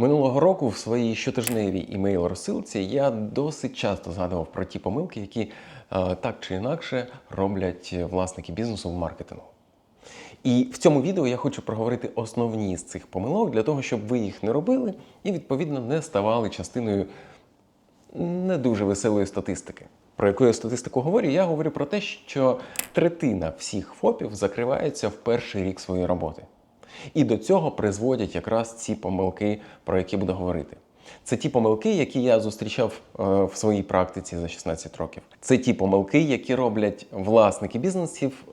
Минулого року в своїй щотижневій імейл розсилці я досить часто згадував про ті помилки, які е, так чи інакше роблять власники бізнесу в маркетингу. І в цьому відео я хочу проговорити основні з цих помилок для того, щоб ви їх не робили і, відповідно, не ставали частиною не дуже веселої статистики. Про яку я статистику говорю? Я говорю про те, що третина всіх ФОПів закривається в перший рік своєї роботи. І до цього призводять якраз ці помилки, про які буду говорити. Це ті помилки, які я зустрічав е, в своїй практиці за 16 років. Це ті помилки, які роблять власники бізнесів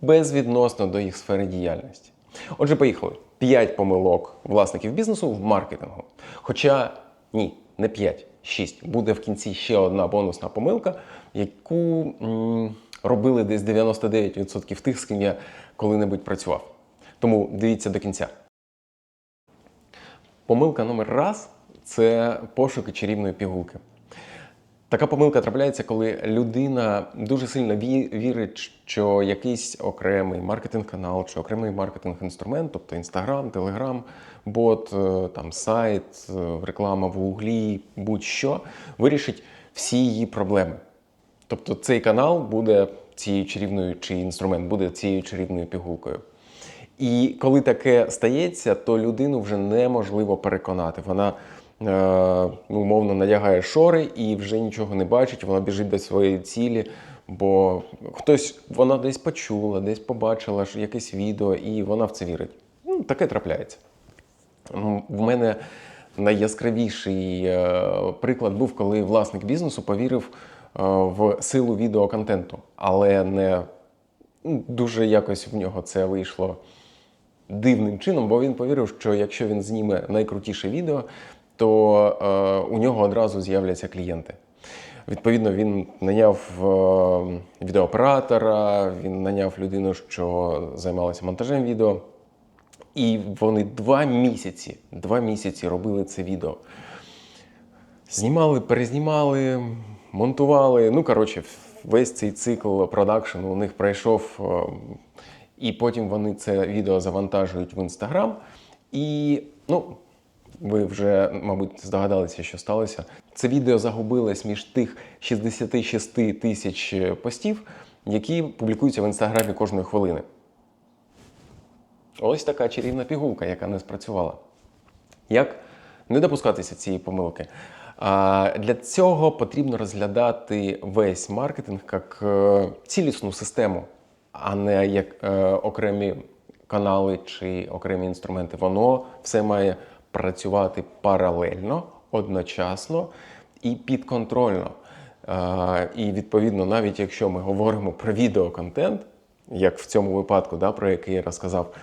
безвідносно до їх сфери діяльності. Отже, поїхали. 5 помилок власників бізнесу в маркетингу. Хоча ні, не 5, 6. Буде в кінці ще одна бонусна помилка, яку м, робили десь 99% тих, з ким я коли-небудь працював. Тому дивіться до кінця. Помилка номер раз це пошуки чарівної пігулки. Така помилка трапляється, коли людина дуже сильно вірить, що якийсь окремий маркетинг-канал чи окремий маркетинг-інструмент, тобто Інстаграм, Телеграм, бот, е, там сайт, е, реклама в Гуглі, будь-що, вирішить всі її проблеми. Тобто цей канал буде цією чарівною, чи інструмент буде цією чарівною пігулкою. І коли таке стається, то людину вже неможливо переконати. Вона е, ну, умовно надягає шори і вже нічого не бачить, вона біжить до своєї цілі, бо хтось вона десь почула, десь побачила якесь відео, і вона в це вірить. Ну, таке трапляється. Ну, В мене найяскравіший е, приклад був, коли власник бізнесу повірив е, в силу відеоконтенту, але не ну, дуже якось в нього це вийшло дивним чином, бо він повірив, що якщо він зніме найкрутіше відео, то е, у нього одразу з'являться клієнти. Відповідно, він наняв е, відеооператора, він наняв людину, що займалася монтажем відео. І вони два місяці, два місяці робили це відео. Знімали, перезнімали, монтували. Ну, коротше, весь цей цикл продакшену у них пройшов. Е, І потім вони це відео завантажують в інстаграм. І, ну, ви вже, мабуть, здогадалися, що сталося. Це відео загубилось між тих 66 тисяч постів, які публікуються в інстаграмі кожної хвилини. Ось така чарівна пігулка, яка не спрацювала. Як не допускатися цієї помилки? Для цього потрібно розглядати весь маркетинг як е, цілісну систему, а не як е, окремі канали чи окремі інструменти. Воно все має працювати паралельно, одночасно і підконтрольно. Е, І відповідно, навіть якщо ми говоримо про відеоконтент, як в цьому випадку, да, про який я розказав,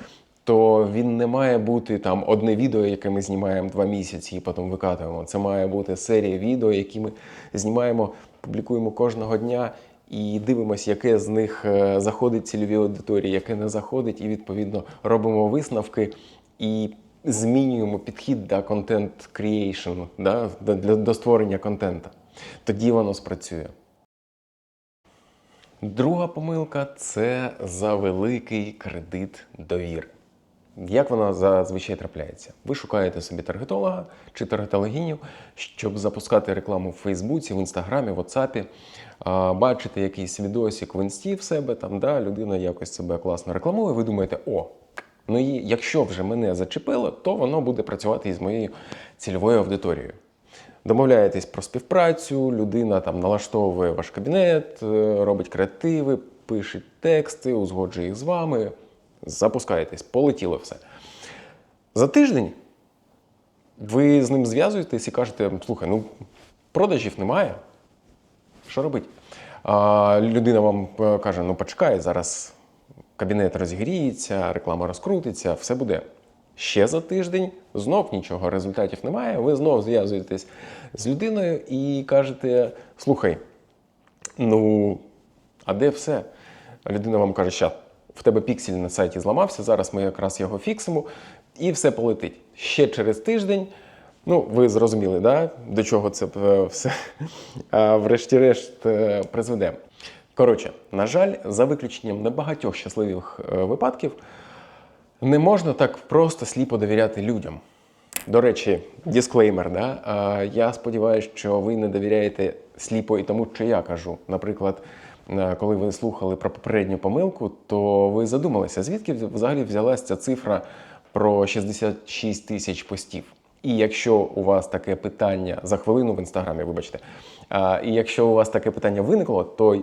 то він не має бути там одне відео, яке ми знімаємо два місяці і потім викатуємо. Це має бути серія відео, які ми знімаємо, публікуємо кожного дня і дивимося, яке з них е, заходить цільовій аудиторії, яке не заходить, і відповідно робимо висновки і змінюємо підхід до контент creation, да, до, до створення контента. Тоді воно спрацює. Друга помилка це завеликий кредит довіри. Як вона зазвичай трапляється? Ви шукаєте собі таргетолога чи таргетологиню, щоб запускати рекламу в Фейсбуці, в Інстаграмі, в а, бачите якийсь відосик в інсті в себе, там, да, людина якось себе класно рекламує, ви думаєте, о, ну і якщо вже мене зачепило, то воно буде працювати із моєю цільовою аудиторією. Домовляєтесь про співпрацю, людина там налаштовує ваш кабінет, е, робить креативи, пише тексти, узгоджує їх з вами, запускаєтесь, полетіло все. За тиждень ви з ним зв'язуєтесь і кажете: слухай, ну продажів немає. Що робити? А, людина вам е, каже: ну почекай, зараз кабінет розігріється, реклама розкрутиться, все буде. Ще за тиждень знов нічого, результатів немає. Ви знов зв'язуєтесь з людиною і кажете: слухай, ну, а де все? Людина вам каже, що в тебе піксель на сайті зламався, зараз ми якраз його фіксимо, і все полетить. Ще через тиждень. Ну, ви зрозуміли, да? до чого це е, все врешті-решт е, призведе. Коротше, на жаль, за виключенням небагатьох щасливих е, випадків, не можна так просто сліпо довіряти людям. До речі, дисклеймер. Да? Я сподіваюся, що ви не довіряєте сліпо і тому, що я кажу. Наприклад, коли ви слухали про попередню помилку, то ви задумалися, звідки взагалі взялася ця цифра про 66 тисяч постів. І якщо у вас таке питання за хвилину в інстаграмі, вибачте, а, і якщо у вас таке питання виникло, то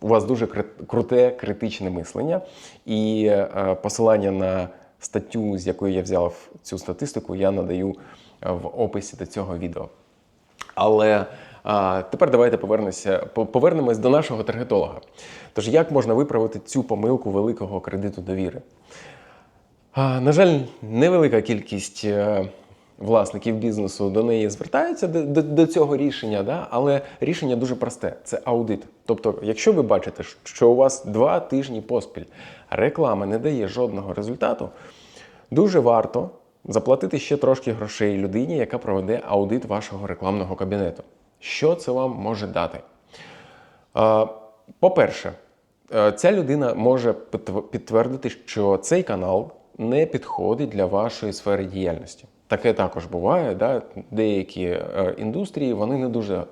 у вас дуже круте критичне мислення. І е, посилання на статтю, з якої я взяв цю статистику, я надаю е, в описі до цього відео. Але а, тепер давайте повернемося, повернемось до нашого таргетолога. Тож, як можна виправити цю помилку великого кредиту довіри? А, На жаль, невелика кількість е, власників бізнесу до неї звертаються до, до, до цього рішення, да? але рішення дуже просте: це аудит. Тобто, якщо ви бачите, що у вас два тижні поспіль реклама не дає жодного результату, дуже варто заплатити ще трошки грошей людині, яка проведе аудит вашого рекламного кабінету. Що це вам може дати? Е, По-перше, е, ця людина може підтвердити, що цей канал не підходить для вашої сфери діяльності. Таке також буває. Да? Деякі е, індустрії вони не дуже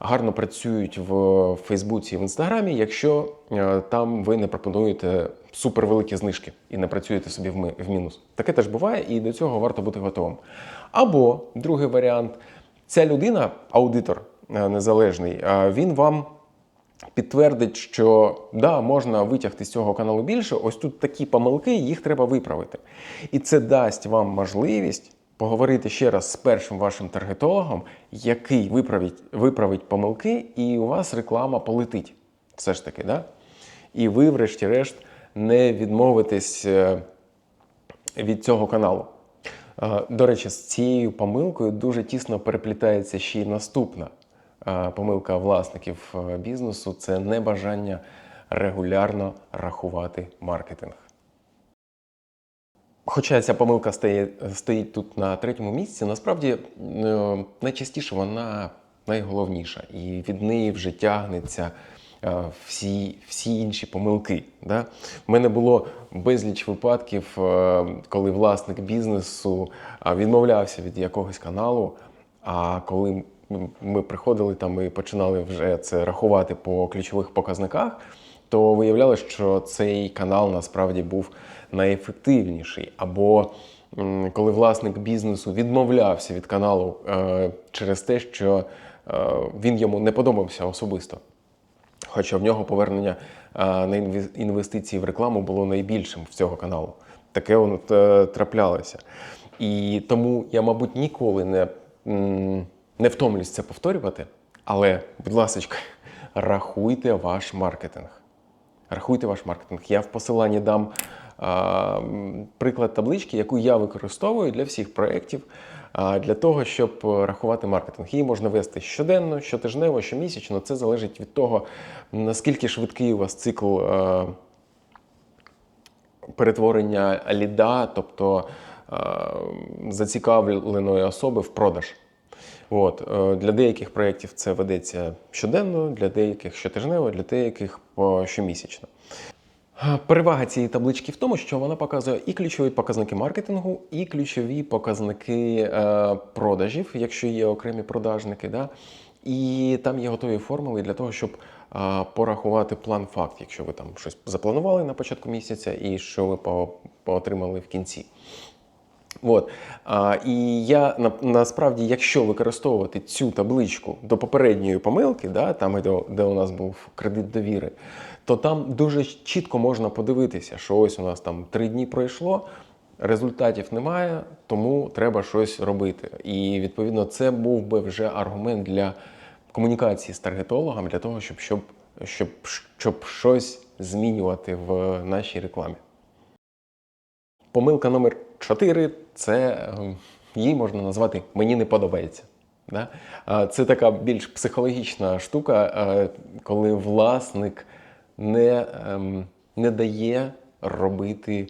гарно працюють в Фейсбуці і в Інстаграмі, якщо там ви не пропонуєте супервеликі знижки і не працюєте собі в мінус. Таке теж буває, і до цього варто бути готовим. Або другий варіант ця людина, аудитор е, незалежний, е, він вам підтвердить, що да, можна витягти з цього каналу більше. Ось тут такі помилки, їх треба виправити. І це дасть вам можливість поговорити ще раз з першим вашим таргетологом, який виправить, виправить помилки, і у вас реклама полетить. Все ж таки, да? І ви, врешті-решт, не відмовитесь е, від цього каналу. Е, До речі, з цією помилкою дуже тісно переплітається ще й наступна е, помилка власників е, бізнесу це небажання регулярно рахувати маркетинг. Хоча ця помилка стоїть тут на третьому місці, насправді найчастіше вона найголовніша, і від неї вже тягнеться всі, всі інші помилки. Да? У мене було безліч випадків, е, коли власник бізнесу е, відмовлявся від якогось каналу. А коли ми- приходили там і починали вже це рахувати по ключових показниках, то виявлялося, що цей канал насправді був найефективніший. Або коли власник бізнесу відмовлявся від каналу е, через те, що е, він йому не подобався особисто. Хоча в нього повернення е, на інвес- інвестиції в рекламу було найбільшим в цього каналу. Таке воно е, траплялося. І тому я, мабуть, ніколи не, не втомлюсь це повторювати. Але, будь ласка, рахуйте ваш маркетинг. Рахуйте ваш маркетинг. Я в посиланні дам а, приклад таблички, яку я використовую для всіх проєктів, для того, щоб е, рахувати маркетинг. Її можна вести щоденно, щотижнево, щомісячно. Це залежить від того, наскільки швидкий у вас цикл е, перетворення ліда, тобто е, зацікавленої особи в продаж. От, для деяких проєктів це ведеться щоденно, для деяких щотижнево, для деяких щомісячно. Перевага цієї таблички в тому, що вона показує і ключові показники маркетингу, і ключові показники е, продажів, якщо є окремі продажники. Да? І там є готові формули для того, щоб е, порахувати план факт, якщо ви там щось запланували на початку місяця, і що ви по- поотримали в кінці. От. А, і я на, насправді, якщо використовувати цю табличку до попередньої помилки, да, там, де, де у нас був кредит довіри, то там дуже чітко можна подивитися, що ось у нас там три дні пройшло, результатів немає, тому треба щось робити. І відповідно це був би вже аргумент для комунікації з таргетологом, для того, щоб, щоб, щоб, щоб щось змінювати в нашій рекламі. Помилка номер 4 це е, її можна назвати Мені не подобається. Да? Це така більш психологічна штука, е, коли власник не, ем, не дає робити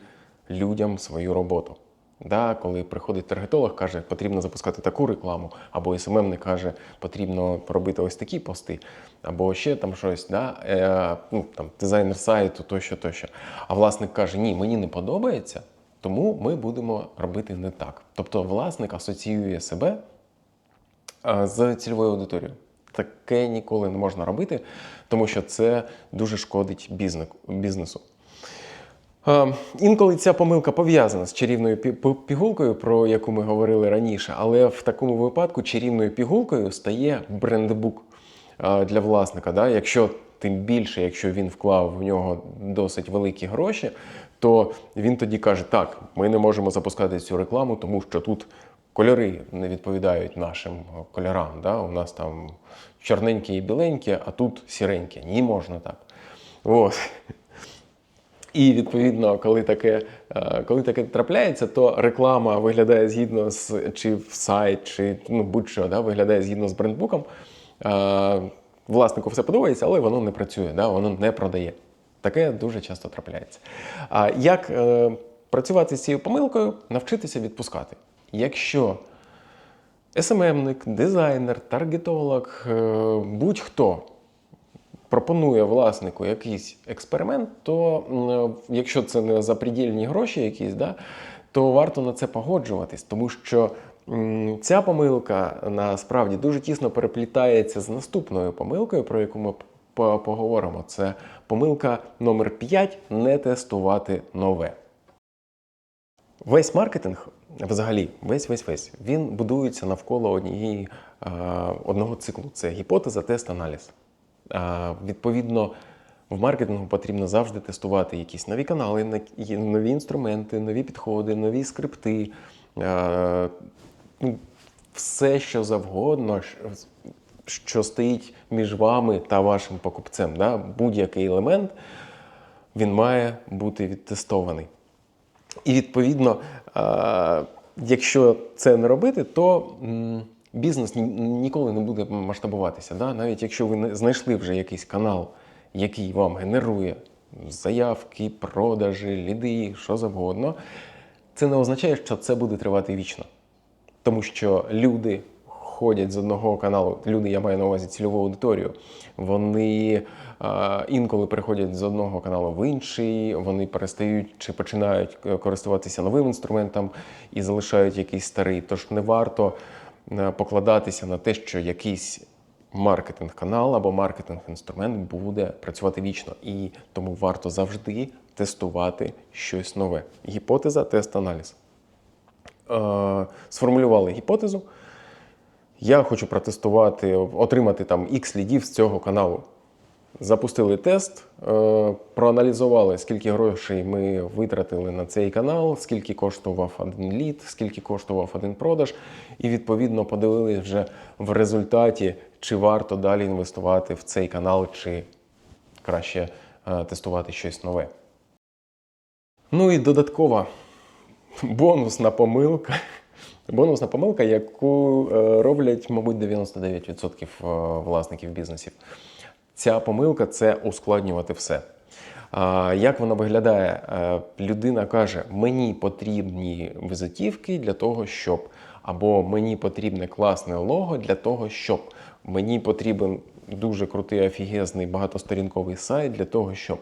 людям свою роботу. Да, коли приходить таргетолог, каже, потрібно запускати таку рекламу, або СММ не каже, потрібно робити ось такі пости, або ще там щось, да, е, ну, там, дизайнер сайту, тощо, тощо. А власник каже, ні, мені не подобається, Тому ми будемо робити не так. Тобто власник асоціює себе з цільовою аудиторією. Таке ніколи не можна робити, тому що це дуже шкодить бізнесу. Е, Інколи ця помилка пов'язана з чарівною пі- пі- пігулкою, про яку ми говорили раніше, але в такому випадку чарівною пігулкою стає брендбук е, для власника. Да? Якщо тим більше, якщо він вклав в нього досить великі гроші, то він тоді каже: так, ми не можемо запускати цю рекламу, тому що тут кольори не відповідають нашим кольорам. Да? У нас там чорненькі і біленькі, а тут сіренькі. Ні, можна так. От. І відповідно, коли таке, е, коли таке трапляється, то реклама виглядає згідно з чи в сайт, чи ну, будь-що да, виглядає згідно з брендбуком. Е, Власнику все подобається, але воно не працює, да, воно не продає. Таке дуже часто трапляється. А як е, працювати з цією помилкою, навчитися відпускати. Якщо СММник, дизайнер, таргетолог, е, будь-хто пропонує власнику якийсь експеримент, то якщо це не запредельні гроші якісь, да, то варто на це погоджуватись, тому що ця помилка насправді дуже тісно переплітається з наступною помилкою, про яку ми поговоримо. Це помилка номер 5 не тестувати нове. Весь маркетинг, взагалі, весь весь весь, він будується навколо однієї е, одного циклу: це гіпотеза, тест, аналіз. Е, відповідно, в маркетингу потрібно завжди тестувати якісь нові канали, нові інструменти, нові підходи, нові скрипти. е, ну, все, що завгодно, що- стоїть між вами та вашим покупцем. Да? Будь-який елемент він має бути відтестований. І відповідно, е, якщо це не робити, то бізнес ніколи не буде масштабуватися. Да? Навіть якщо ви знайшли вже якийсь канал, який вам генерує заявки, продажі, ліди, що завгодно, це не означає, що це буде тривати вічно. Тому що люди ходять з одного каналу, люди, я маю на увазі цільову аудиторію, вони е, інколи переходять з одного каналу в інший, вони перестають чи починають е, користуватися новим інструментом і залишають якийсь старий. Тож не варто е, покладатися на те, що якийсь маркетинг-канал або маркетинг-інструмент буде працювати вічно. І тому варто завжди тестувати щось нове. Гіпотеза, тест, аналіз е, сформулювали гіпотезу. Я хочу протестувати, отримати там X лідів з цього каналу. Запустили тест, е, проаналізували, скільки грошей ми витратили на цей канал, скільки коштував один лід, скільки коштував один продаж, і відповідно подивилися вже в результаті, чи варто далі інвестувати в цей канал, чи краще е, тестувати щось нове. Ну і додаткова бонусна помилка. Бонусна помилка, яку е, роблять, мабуть, 99% е, власників бізнесів. Ця помилка це ускладнювати все. Як вона виглядає? Е, Людина каже: мені потрібні візитівки для того, щоб, або мені потрібне класне лого для того, щоб мені потрібен дуже крутий офігезний багатосторінковий сайт для того, щоб.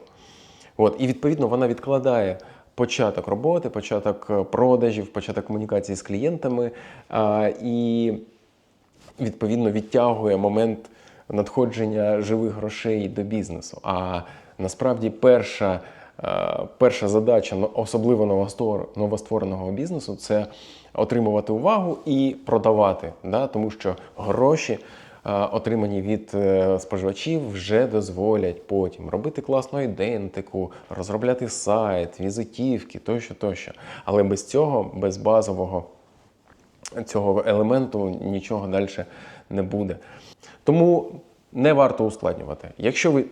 От, і відповідно вона відкладає початок роботи, початок е, продажів, початок комунікації з клієнтами і відповідно відтягує момент надходження живих грошей до бізнесу. А насправді перша, е, перша задача, особливо новоствор- новоствореного бізнесу, це отримувати увагу і продавати. Да? Тому що гроші. Е, Отримані від е, споживачів вже дозволять потім робити класну ідентику, розробляти сайт, візитівки тощо, тощо. Але без цього, без базового цього елементу нічого далі не буде. Тому не варто ускладнювати. Якщо ви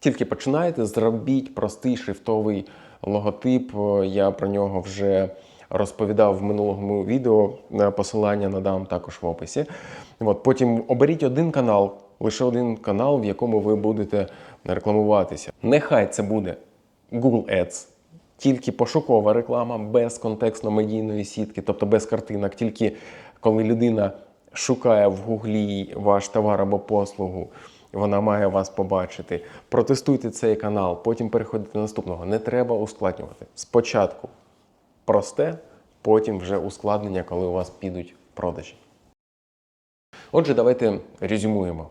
тільки починаєте, зробіть простий шрифтовий логотип. Я про нього вже розповідав в минулому відео. Е, Посилання надам також в описі. От, потім оберіть один канал, лише один канал, в якому ви будете рекламуватися. Нехай це буде Google Ads, тільки пошукова реклама без контекстно-медійної сітки, тобто без картинок, тільки коли людина шукає в гуглі ваш товар або послугу, вона має вас побачити. Протестуйте цей канал, потім переходьте до наступного. Не треба ускладнювати. Спочатку просте, потім вже ускладнення, коли у вас підуть продажі. Отже, давайте резюмуємо.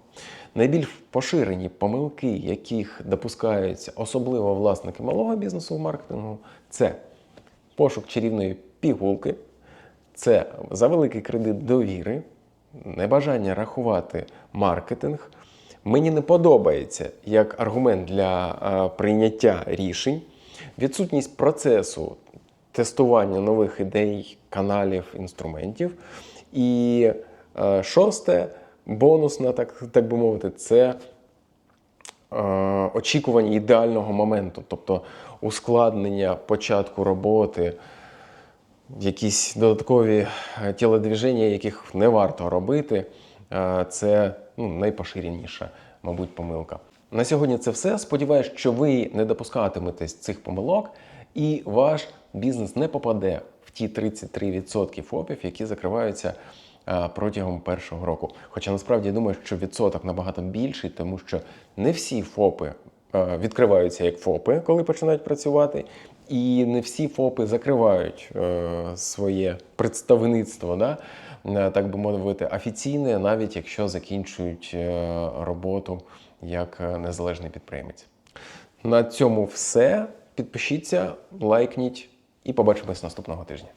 Найбільш поширені помилки, яких допускаються особливо власники малого бізнесу в маркетингу, це пошук чарівної пігулки, це завеликий кредит довіри, небажання рахувати маркетинг. Мені не подобається як аргумент для е, прийняття рішень, відсутність процесу тестування нових ідей, каналів, інструментів. І е, шосте, бонусна, так, так би мовити, це е, очікування ідеального моменту, тобто ускладнення початку роботи, якісь додаткові е, тілодвіження, яких не варто робити. Це ну, найпоширеніша, мабуть, помилка. На сьогодні це все. Сподіваюсь, що ви не допускатиметесь цих помилок, і ваш бізнес не попаде в ті 33% ФОПів, які закриваються е, протягом першого року. Хоча насправді я думаю, що відсоток набагато більший, тому що не всі ФОПи е, відкриваються як ФОПи, коли починають працювати, і не всі ФОПи закривають е, своє представництво, да? так би мовити, офіційне, навіть якщо закінчують роботу як незалежний підприємець. На цьому все. Підпишіться, лайкніть і побачимось наступного тижня.